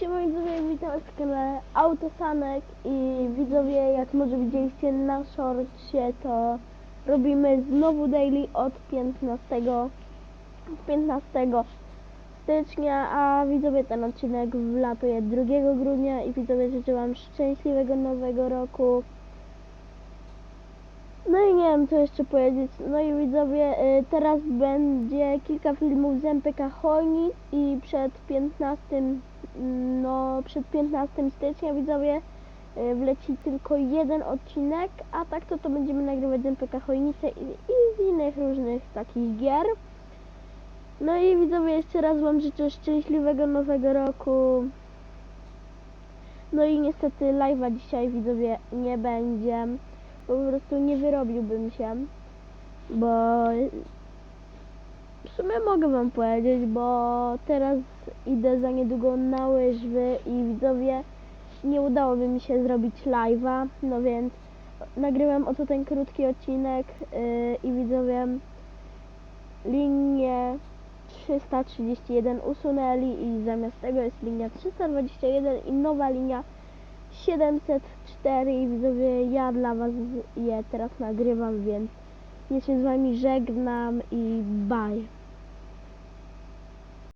Widzowie, witam w kanale Autosanek i widzowie, jak może widzieliście na shortsie, to robimy znowu daily od 15, 15 stycznia, a widzowie ten odcinek wlatuje 2 grudnia i widzowie życzę wam szczęśliwego nowego roku. No i nie wiem co jeszcze powiedzieć. No i widzowie, y, teraz będzie kilka filmów z MPK Chojnic i przed 15, no przed 15 stycznia widzowie y, wleci tylko jeden odcinek, a tak to to będziemy nagrywać z MPK Chojnice i, i z innych różnych takich gier. No i widzowie, jeszcze raz wam życzę szczęśliwego nowego roku. No i niestety live'a dzisiaj widzowie nie będzie po prostu nie wyrobiłbym się, bo w sumie mogę wam powiedzieć, bo teraz idę za niedługo na łyżwy i widzowie nie udałoby mi się zrobić live'a, no więc nagrywam oto ten krótki odcinek yy, i widzowie linię 331 usunęli i zamiast tego jest linia 321 i nowa linia 704 i widzowie, ja dla was je teraz nagrywam, więc ja się z wami żegnam i bye.